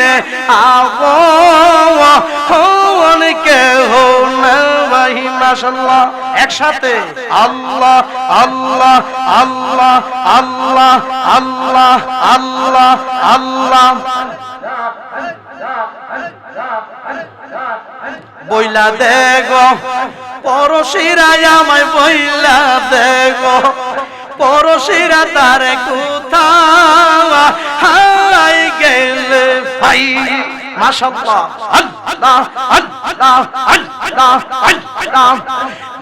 বিনে আবো অনেকে হো ভাই মাশাল্লাহ একসাথে আল্লাহ আল্লাহ আল্লাহ আল্লাহ আল্লাহ আল্লাহ আল্লাহ। বইলা দেগো পরশিরা আমায় বইলা দেগো পরশিরা তার কোথাও গেলে ভাই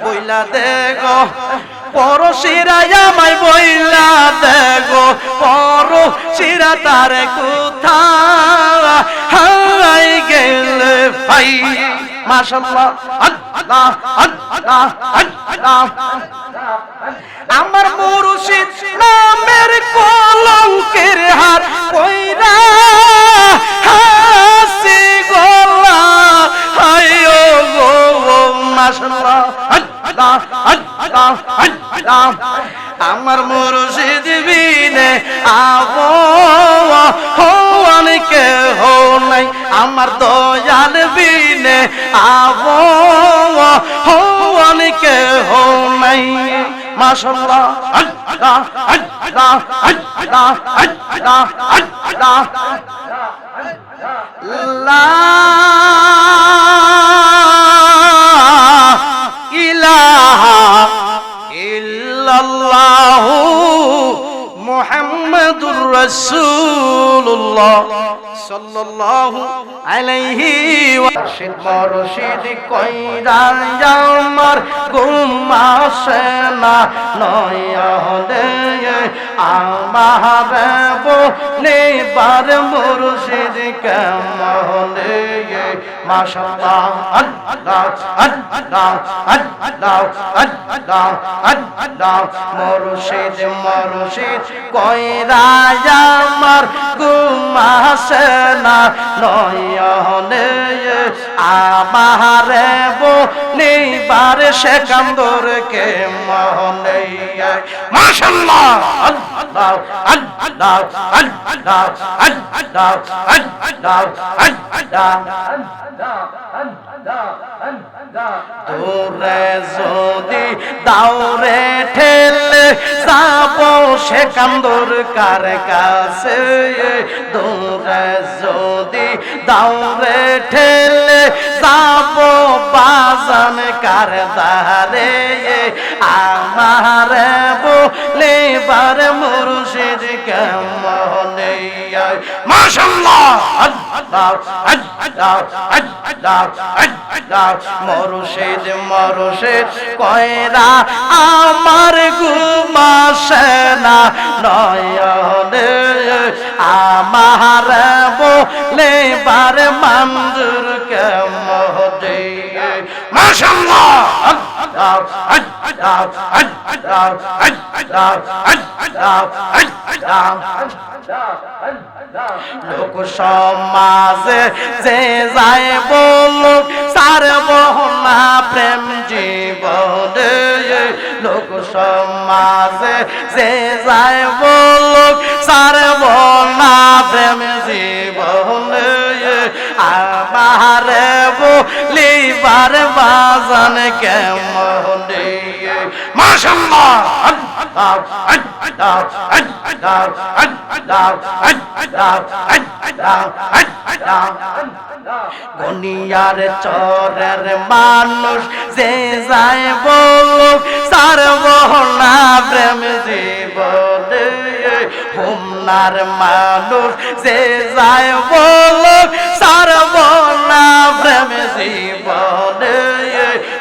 বইলা দেগো, পরশিরা আমায় বইলা দেগো, পরশিরা তার হাই গেলে ভাই আমার মুর্শিদ নামের কলঙ্কের হাত কইরা হাসি গোলা। হাইও গো মাশাআল্লাহ আল্লাহ আল্লাহ আল্লাহ আমার মুর্শিদ বিনে আবো হো অনেকে হো নাই। আমার দয়াল বিনে আবো হো অনেকে হো নাই। মাশাআল্লাহ, আল্লাহ আল্লাহ আল্লাহ আল্লাহ আল্লাহ লা ইলাহা ইল্লাল্লাহু মুহাম্মাদুর রাসূলুল্লাহ সাল্লাল্লাহু আলাইহি ওয়াসাল্লাম মরশিদ কইরা আমার ঘুম আসে না নয়লে আমার নেবার মুর্শিদ কেমলে মাশাআল্লাহ, আল্লাহ আল্লাহ আল্লাহ আল্লাহ আল্লাহ, মুর্শিদ আমার আমারে বো বলিবার সেকান্দর কে মহনে মাশাআল্লাহ আল্লাহ আল্লাহ আল্লাহ আল্লাহ আল্লাহ আল্লাহ তোরে যদি দাউরে ঠেলে যাব সে কান্দর কার কাছে? তোরে যদি দাউরে ঠেলে যাব বাজান কার দারে আমার বলে বার মুর্শিদ কেমনে মাশাআল্লাহ আল্লাহ কয়রা আমার ঘুমাসে না, নয়নে আমার বলে বার মঞ্জুর কে মহদে মাশাআল্লাহ আল্লাহ লোক সমাজে যে যায় বলুক, সার বহনা প্রেম জীবনে লোক সমাজে যে যায় বলুক, সার বহনা প্রেম জীবনে আমার বলিবার বাজান কেমনে? গনিয়ার চরের মানুষ যে যায় বল সার বহনা প্রেম জীবনে। হুমনার মানুষ যে যায় বলুক সার বহনা প্রেম জীবনে।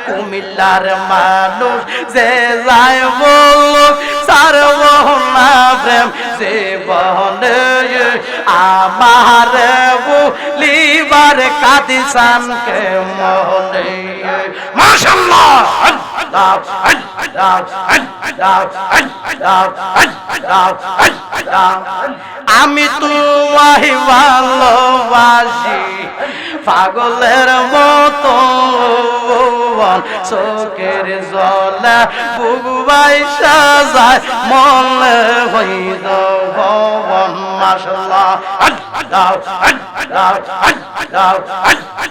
কুমিল্লার মানুষ যে যায় বলুক সার বহনা প্রেম জীবনে। আমার বলিবার কাদিসান কে মনে মাশাআল্লাহ আল্লাহ আল্লাহ আল্লাহ আল্লাহ আল্লাহ আল্লাহ। আমি তোমায় ভালোবাসি পাগলের মতো। চোখের জলে বুবাই সাজায়, মনে হইল দাও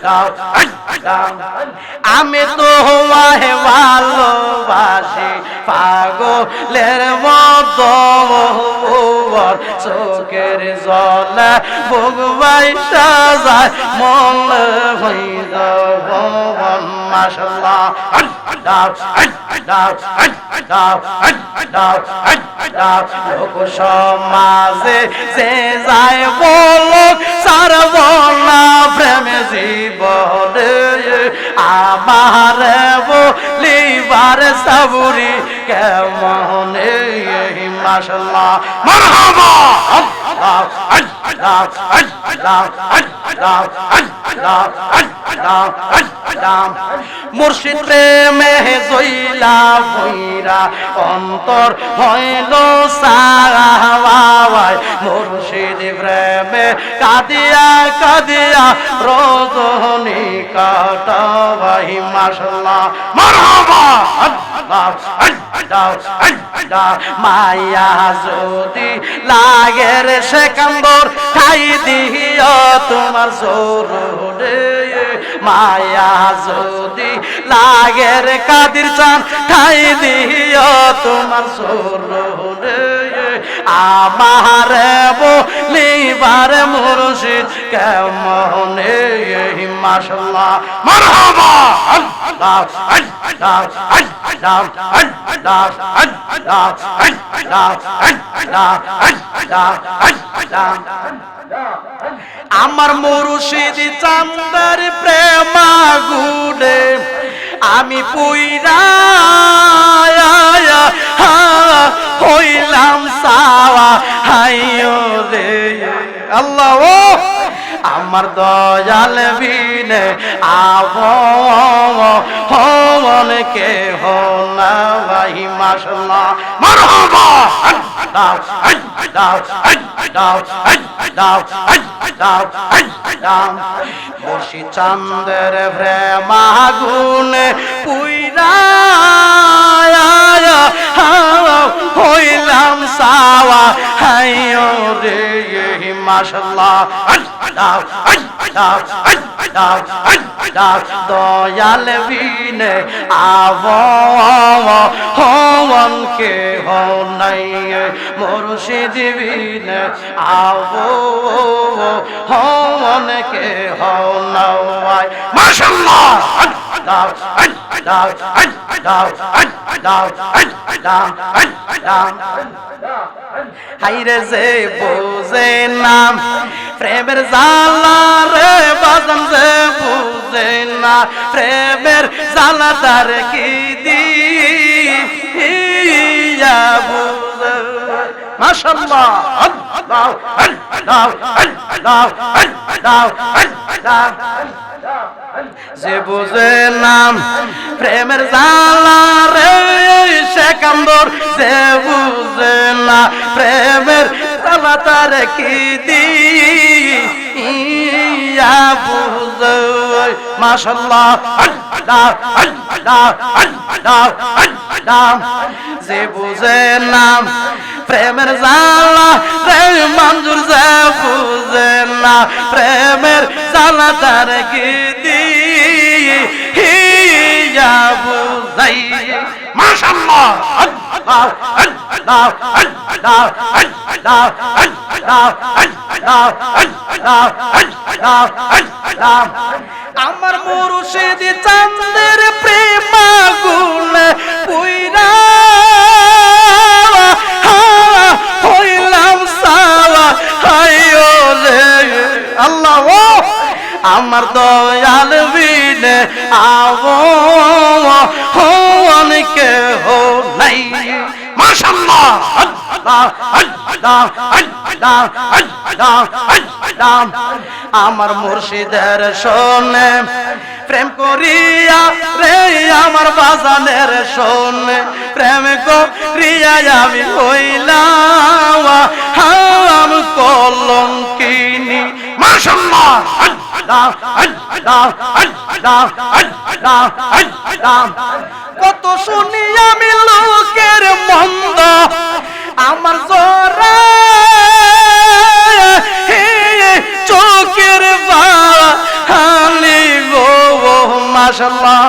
দাও আমি তো তোমায় ভালোবাসি, পাগলের মতো চোখের জলে ভগবাই সাজায়, মন হয়ে ভগবান মাসাল্লাহ দাও দাও দাও দাও দাও লোক সমাজে যে যায় বলো সারব না প্রেম জীবনে আমার বলিবার সাবুরি কেমন? মাসাল্লাহ মারহাবা! আল্লাহ আল্লাহ আল্লাহ আল্লাহ আল্লাহ আল্লাহ আল্লাহ। মুর্শিদ প্রেমে জইলা ভৈরা অন্তর হইল সারাওয়াই মুর্শিদ প্রেমে কাদিয়া কাদিয়া রজনী কাটাবাই মাশাল্লাহ মারহাবা! আল্লাহ মায়া যদি লাগের সেকান্দর, খাই দিও তোমার জোর মায়া যদি লাগের কাদির চান খাই দিও তোমার জোর আমার বলিবার মুর্শিদ কেমন? মাশাল্লাহ। মারহাবা! আল্লাহ আল্লাহ আল্লাহ আল্লাহ আল্লাহ আল্লাহ আল্লাহ আল্লাহ আল্লাহ। আমার মুরুষিদ চান্দার প্রেমাগুনে আমি পুইরা হইলাম সাওয়া হাইও রে আল্লাহ ও আমার দয়াল বিনে আবন কে হাই মাসলা মারহাবা দাও দাও দাও দাও দাও বসি চন্দ্র প্রেমাগুন পুইরা হইলাম সাওয়া। হাই রে মাশাল্লাহ। আল্লাহ আল্লাহ আল্লাহ ডাক ডাক দয়াল বিনে আবন কে হনাই মুর্শিদ বিনে আব হন কে হনাই মাশাআল্লাহ। ডাক ডাক ডাক ডাক ডাক ডাক হাইরে যে বোঝে নাম প্রেমের জালা রে বাজন যে বুঝে না। প্রেমের জালা তার কি দিয়া বুঝে মাশাআল্লাহ আল্লাহ আল্লাহ আল্লাহ আল্লাহ আল্লাহ যে বুঝে নাম প্রেমের জালা রে সেকান্দর যে বুঝে না। প্রেমের তার কি দিয়া বুঝে মাশাল্লাহ, আল্লাহ আল্লাহ আল্লাহ আল্লাহ যে বুঝে নাম, প্রেমের জালা রে মঞ্জুর যে বুঝে না প্রেমের জালা তার কি দিয়া বুঝাই? মাশাআল্লাহ আল্লাহ আল্লাহ। আমার মুরুষেদ চান্দের প্রেমাগুল পুইরা হইলাম সালা হাইও রে। আল্লাহ আমার দয়াল বিনে আবো হো অনেকে হো আমার মুর্শিদের শোনে, প্রেম করিয়া রে, আমার বাজানের শোনে, প্রেম করিয়া আমি হইলাম হাম কলঙ্কিনী। মাশাআল্লাহ কত শুনি আমি লোকের মন্দ। আমার জোরা চোখের বালি গো মাসাল্লাহ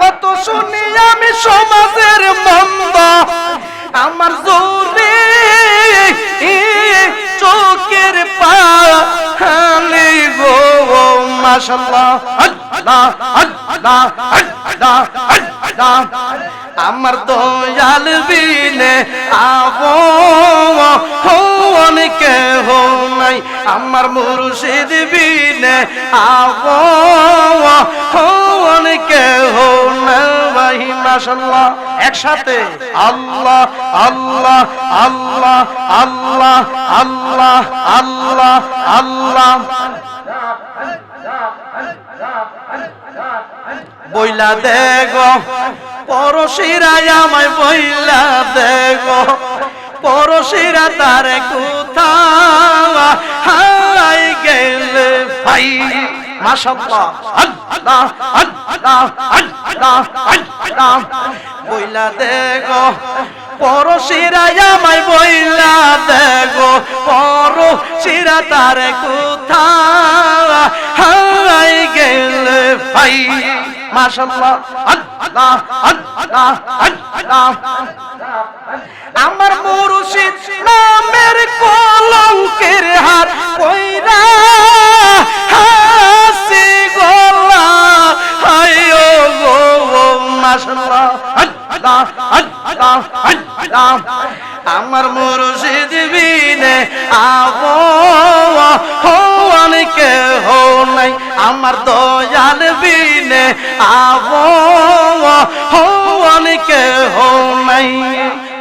কত শুনি আমি সমাজের মন্দ। আমার জোরে চোখের পানি গো, মাশাল্লাহ। আমার দয়াল বিনে আবো অনেকে হো নাই। আমার মুর্শিদ বিনে আবো হো নাই। মাশাল্লাহ একসাথে আল্লাহ আল্লাহ আল্লাহ আল্লাহ আল্লাহ আল্লাহ আল্লাহ। বইলা দেগো, পরশিরা আমায় বইলা দেগো, পরশিরা তার কোথা হাই গেলে ভাই, মাশাআল্লাহ, আল্লাহ আল্লাহ। বইলা দেগো পরশিরা আমায় বইলা দেগো পরশিরা তার কোথা গেলে ভাই। আমার মুর্শিদ নামের কলঙ্কের হাত কইরা আল্লাহ আমার মুর্শিদ বিনে আবো হো অনেকে হো নাই আমার দয়াল বিনে আবো হো অনেকে হো নাই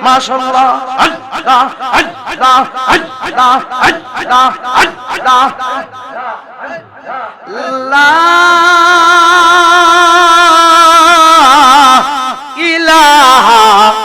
মাশাআল্লাহ আল্লাহ আল্লাহ আল্লাহ আল্লাহ আল্লাহ ইলাহা